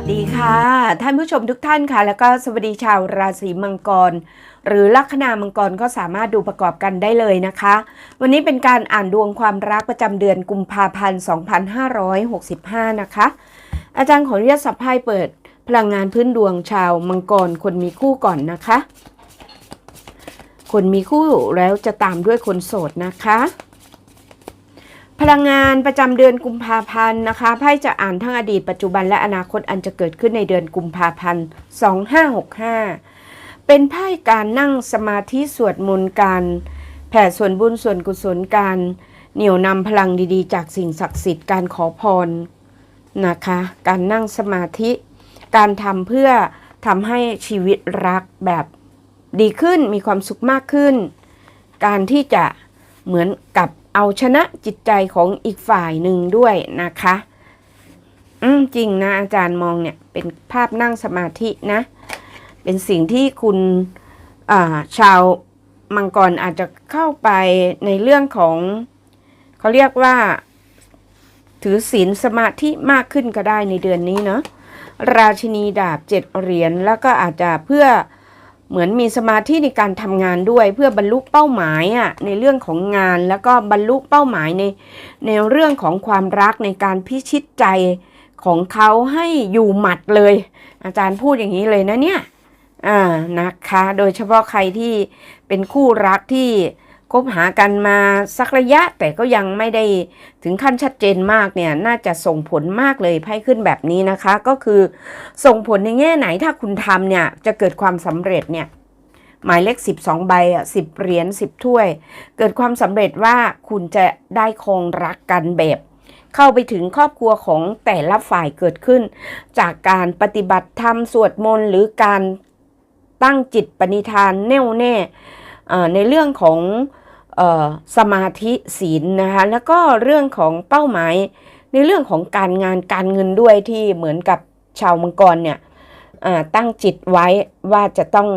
วัสดีค่ะ ท่านผู้ชมทุกท่านค่ะ แล้วก็สวัสดีชาวราศีมังกร หรือลัคนามังกรก็สามารถดูประกอบกันได้เลยนะคะ วันนี้เป็นการอ่านดวงความรักประจำเดือนกุมภาพันธ์2565 นะคะ อาจารย์ขออนุญาตสับไพ่เปิดพลังงานพื้นดวงชาวมังกรคนมีคู่ก่อนนะคะ คนมีคู่แล้วจะตามด้วยคนโสดนะคะ พลังงานประจำเดือนกุมภาพันธ์นะคะไพ่จะอ่านทั้งอดีตปัจจุบันและอนาคตอันจะเกิดขึ้นในเดือนกุมภาพันธ์ 2565 เป็นไพ่การนั่งสมาธิสวดมนต์การแผ่ส่วนบุญส่วนกุศลการเหนี่ยวนำพลังดีๆ จากสิ่งศักดิ์สิทธิ์การขอพรนะคะ การนั่งสมาธิ การทำเพื่อทำให้ชีวิตรักแบบดีขึ้นมีความสุขมากขึ้น การที่จะเหมือนกับ เอาชนะจิตใจของอีกฝ่ายหนึ่งด้วยนะคะ อืมจริงนะอาจารย์มองเนี่ยเป็นภาพนั่งสมาธินะ เป็นสิ่งที่คุณอ่าชาวมังกรอาจจะเข้าไปในเรื่องของเขาเรียกว่า ถือศีลสมาธิมากขึ้นก็ได้ในเดือนนี้เนาะราชินีดาบเจ็ดเหรียญแล้วก็อาจจะเพื่อ เหมือนมีสมาธิในการทำงานด้วย เพื่อบรรลุเป้าหมายอะในเรื่องของงานแล้วก็บรรลุเป้าหมายในในเรื่องของความรักในการพิชิตใจของเขาให้อยู่หมัดเลย อาจารย์พูดอย่างนี้เลยนะเนี่ยอ่านะคะ โดยเฉพาะใครที่เป็นคู่รักที่ คบหากันมาสักระยะแต่ก็ยังไม่ได้ถึงขั้นชัดเจนมากเนี่ยน่าจะส่งผลมากเลยไพ่ขึ้นแบบนี้นะคะ ก็คือส่งผลในแง่ไหนถ้าคุณทำเนี่ยจะเกิดความสำเร็จเนี่ยหมายเลข 12 ใบอะสิบเหรียญ10 ถ้วย เกิดความสำเร็จว่าคุณจะได้คงรักกันแบบ เข้าไปถึงครอบครัวของแต่ละฝ่ายเกิดขึ้น จากการปฏิบัติธรรมสวดมนต์หรือการตั้งจิตปณิธานแน่วแน่ ในเรื่องของออสมาธิศีลนะคะแล้วก็เรื่องของเป้าหมาย ในเรื่องของการงานการเงินด้วยที่เหมือนกับชาวมังกรเนี่ยตั้งจิตไว้ว่าจะต้อง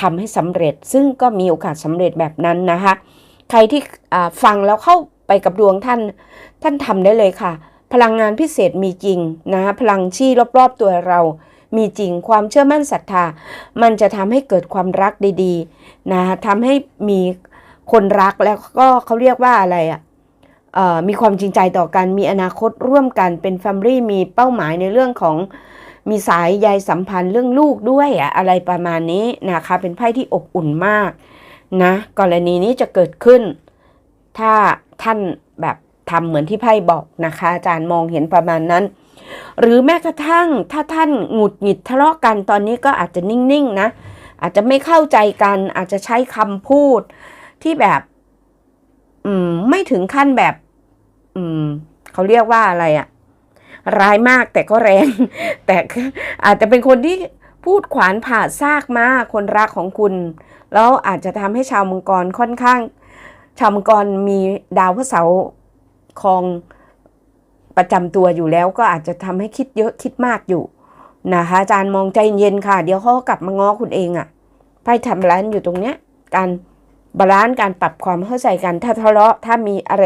ทำให้สำเร็จ ซึ่งก็มีโอกาสสำเร็จแบบนั้นนะคะใครที่ฟังแล้วเข้าไปกับดวงท่านท่านทำได้เลยค่ะ พลังงานพิเศษมีจริงนะคะพลังที่รอบๆตัวเรา มีจริงความเชื่อมั่นศรัทธา มันจะทำให้เกิดความรักดีๆนะทำให้มีคนรักแล้วก็เขาเรียกว่าอะไรอะ่ะมีความจริงใจต่อกัน มีอนาคตร่วมกันเป็นแฟมิลี่มีเป้าหมายในเรื่องของมีสายใยสัมพันธ์เรื่องลูกด้วยอะอะไรประมาณนี้นะคะ เป็นไพ่ที่อบอุ่นมากนะกรณีนี้จะเกิดขึ้น ถ้าท่านแบบทำเหมือนที่ไพ่บอกนะคะ อาจารย์มองเห็นประมาณนั้น หรือแม้กระทั่งถ้าท่านหงุดหงิดทะเลาะกันตอนนี้ก็อาจจะนิ่งๆนะอาจจะไม่เข้าใจกันอาจจะใช้คำพูดที่แบบอืมไม่ถึงขั้นแบบ อืม เขาเรียกว่าอะไรอะร้ายมากแต่ก็แรง แต่อาจจะเป็นคนที่พูดขวานผ่าซากมากคนรักของคุณ แล้วอาจจะทำให้ชาวมังกรค่อนข้าง ชาวมังกรมีดาวพระเสาร์คอง ประจำตัวอยู่แล้วก็อาจจะทำให้คิดเยอะคิดมากอยู่นะคะอาจารย์มองใจเย็นค่ะ เดี๋ยวเขาก็กลับมาง้อคุณเองอะ่ะไพ่ทำร้านอยู่ตรงเนี้ย การบาลานซ์การปรับความเข้าใจกัน ถ้าทะเลาะถ้ามีอะไร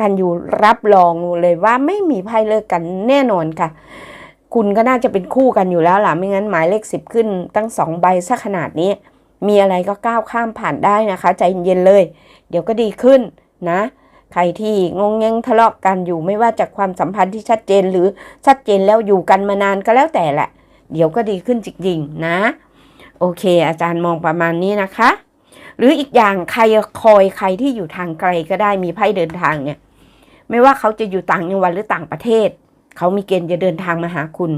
กันอยู่รับรองเลยว่าไม่มีไพ่เลิกกันแน่นอนค่ะ คุณก็น่าจะเป็นคู่กันอยู่แล้วล่ะไม่งั้นหมายเลขสิบขึ้น ตั้งสองใบสักขนาดนี้ มีอะไรก็ก้าวข้ามผ่านได้นะคะ ใจเย็นเลย เดี๋ยวก็ดีขึ้นนะ ใครที่งงเงงทะเลาะกันอยู่ไม่ว่าจากความสัมพันธ์ที่ชัดเจนหรือชัดเจนแล้วอยู่กันมานานก็แล้วแต่แหละ เดี๋ยวก็ดีขึ้นจริงๆนะ โอเค อาจารย์มองประมาณนี้นะคะ หรืออีกอย่างใครคอยใครที่อยู่ทางไกลก็ได้มีไพ่เดินทางเนี่ย ไม่ว่าเขาจะอยู่ต่างจังหวัดหรือต่างประเทศ เขามีเกณฑ์จะเดินทางมาหาคุณ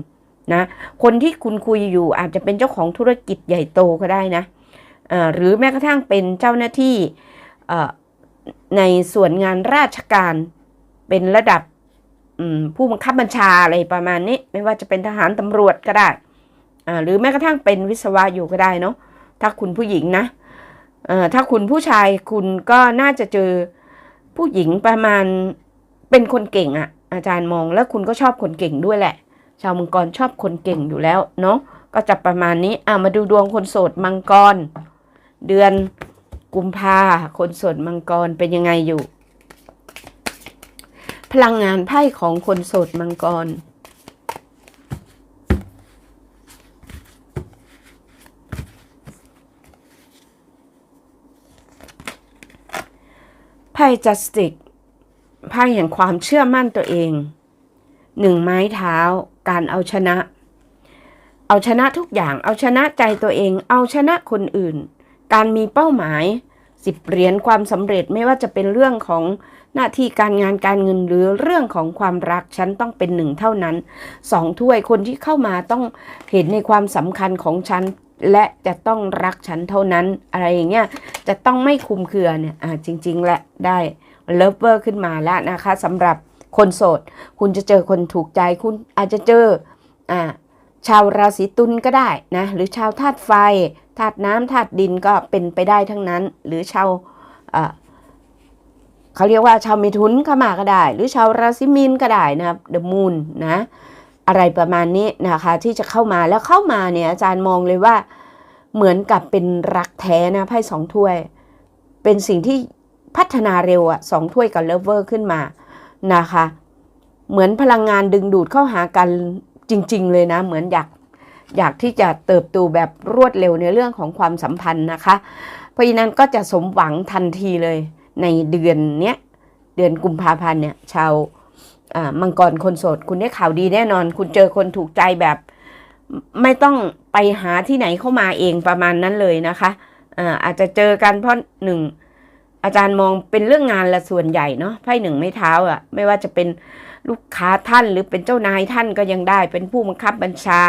นะ คนที่คุณคุยอยู่อาจจะเป็นเจ้าของธุรกิจใหญ่โตก็ได้นะหรือแม้กระทั่งเป็นเจ้าหน้าที่ ในส่วนงานราชการเป็นระดับผู้บังคับบัญชาอะไรประมาณนี้ ไม่ว่าจะเป็นทหารตำรวจก็ได้หรือแม้กระทั่งเป็นวิศวะอยู่ก็ได้เนาะถ้าคุณผู้หญิงนะถ้าคุณผู้ชายคุณก็น่าจะเจอผู้หญิงประมาณเป็นคนเก่งอะอาจารย์มองแล้วคุณก็ชอบคนเก่งด้วยแหละ ชาวมังกรชอบคนเก่งอยู่แล้วเนาะก็จะประมาณนี้อ่ามาดูดวงคนโสดมังกร เดือน กุมภาคนส่วนมังกรเป็นยังไงอยู่ พลังงานไพ่ของคนโสดมังกร ไพ่จัสติกไพ่แห่งความเชื่อมั่นตัวเองหนึ่งไม้เท้าการเอาชนะ เอาชนะทุกอย่างเอาชนะใจตัวเอง เอาชนะคนอื่น การมีเป้าหมายสิบเหรียญความสำเร็จไม่ว่าจะเป็นเรื่องของหน้าที่การงานการเงินหรือเรื่องของความรักฉันต้องเป็นหนึ่งเท่านั้นสองถ้วยคนที่เข้ามาต้องเห็นในความสำคัญของฉันและจะต้องรักฉันเท่านั้น อะไรอย่างเงี้ยจะต้องไม่คุมเคือเนี่ยอ่าจริง ๆแหละได้เลิฟเวอร์ขึ้นมาแล้วนะคะสำหรับคนโสด คุณจะเจอคนถูกใจคุณอาจจะเจออ่าชาวราศีตุลก็ได้นะ หรือชาวธาตุไฟ ธาตุน้ำธาตุดินก็เป็นไปได้ทั้งนั้น หรือชาวเขาเรียกว่าชาวมิถุนเข้ามาก็ได้ หรือชาวราศีมีนก็ได้นะครับเดอะมูนนะอะไรประมาณนี้นะคะที่จะเข้ามาแล้วเข้ามาเนี่ยอาจารย์มองเลยว่าเหมือนกับเป็นรักแท้นะไพ่สองถ้วย เป็นสิ่งที่พัฒนาเร็วอะสองถ้วยกับเลเวอร์ขึ้นมานะคะ เหมือนพลังงานดึงดูดเข้าหากันจริง ๆ เลยนะ เหมือนอยาก อยากที่จะเติบโตแบบรวดเร็วในเรื่องของความสัมพันธ์นะคะ เพราะฉะนั้นก็จะสมหวังทันทีเลยในเดือนเนี้ยเดือนกุมภาพันธ์เนี่ยชาวมังกรคนโสด คุณได้ข่าวดีแน่นอน คุณเจอคนถูกใจแบบ ไม่ต้องไปหาที่ไหนเข้ามาเองประมาณนั้นเลยนะคะอาอาจจะเจอกันเพราะหนึ่งอาจารย์มองเป็นเรื่องงานละส่วนใหญ่เนาะไพ่หนึ่งไม่เท้าอะ่ะ ไม่ว่าจะเป็นลูกค้าท่านหรือเป็นเจ้านายท่านก็ยังได้ เป็นผู้บังคับบัญชา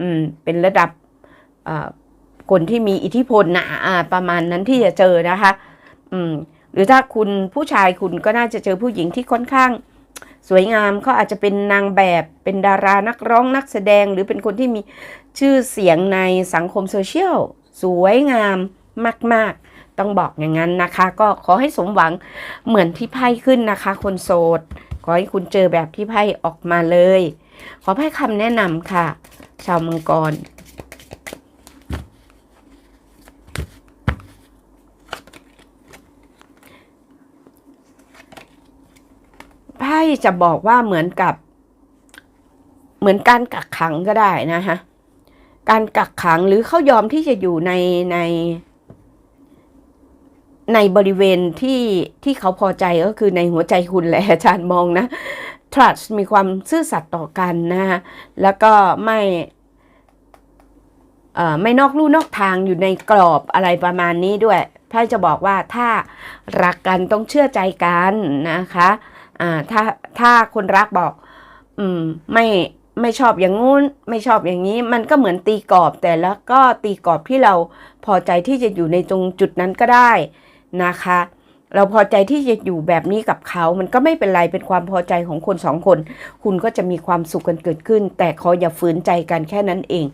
อืมเป็นระดับคนที่มีอิทธิพลนะอ่าประมาณนั้นที่จะเจอนะคะ อืมหรือถ้าคุณผู้ชายคุณก็น่าจะเจอผู้หญิงที่ค่อนข้าง สวยงามเขาอาจจะเป็นนางแบบเป็นดารานักร้องนักแสดง หรือเป็นคนที่มีชื่อเสียงในสังคมโซเชียลสวยงามมาก ๆ ต้องบอกอย่างนั้นนะคะ ก็ขอให้สมหวังเหมือนที่ไพ่ขึ้นนะคะ คนโสด ขอให้คุณเจอแบบที่ไพ่ออกมาเลย ขอให้คำแนะนำค่ะ ชาวมังกร ไพ่จะบอกว่าเหมือนกับ เหมือนการกักขังก็ได้นะคะการกักขังหรือเขายอมที่จะอยู่ในในในบริเวณที่ที่เขาพอใจก็คือในหัวใจคุณแหละอาจารย์มองนะ trust มีความซื่อสัตย์ต่อกันนะคะแล้วก็ไม่ไม่นอกลู่นอกทางอยู่ในกรอบอะไรประมาณนี้ด้วยไพ่จะบอกว่าถ้ารักกันต้องเชื่อใจกันนะคะถ้าถ้าคนรักบอกอืมไม่ไม่ชอบอย่างงู้นไม่ชอบอย่างนี้ มันก็เหมือนตีกรอบแต่แล้วก็ตีกรอบที่เราพอใจที่จะอยู่ในตรงจุดนั้นก็ได้นะคะ เราพอใจที่จะอยู่แบบนี้กับเขา มันก็ไม่เป็นไร เป็นความพอใจของคนสองคน คุณก็จะมีความสุขกันเกิดขึ้น แต่ขออย่าฝืนใจกันแค่นั้นเอง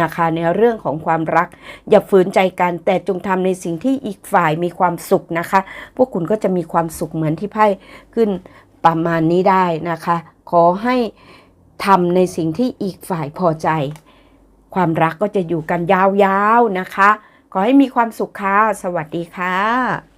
นะคะ ในเรื่องของความรัก อย่าฝืนใจกัน แต่จงทำในสิ่งที่อีกฝ่ายมีความสุขนะคะ พวกคุณก็จะมีความสุขเหมือนที่ไพ่ขึ้นประมาณนี้ได้นะคะ ขอให้ทำในสิ่งที่อีกฝ่ายพอใจ ความรักก็จะอยู่กันยาวๆนะคะ ขอให้มีความสุขค่ะ สวัสดีค่ะ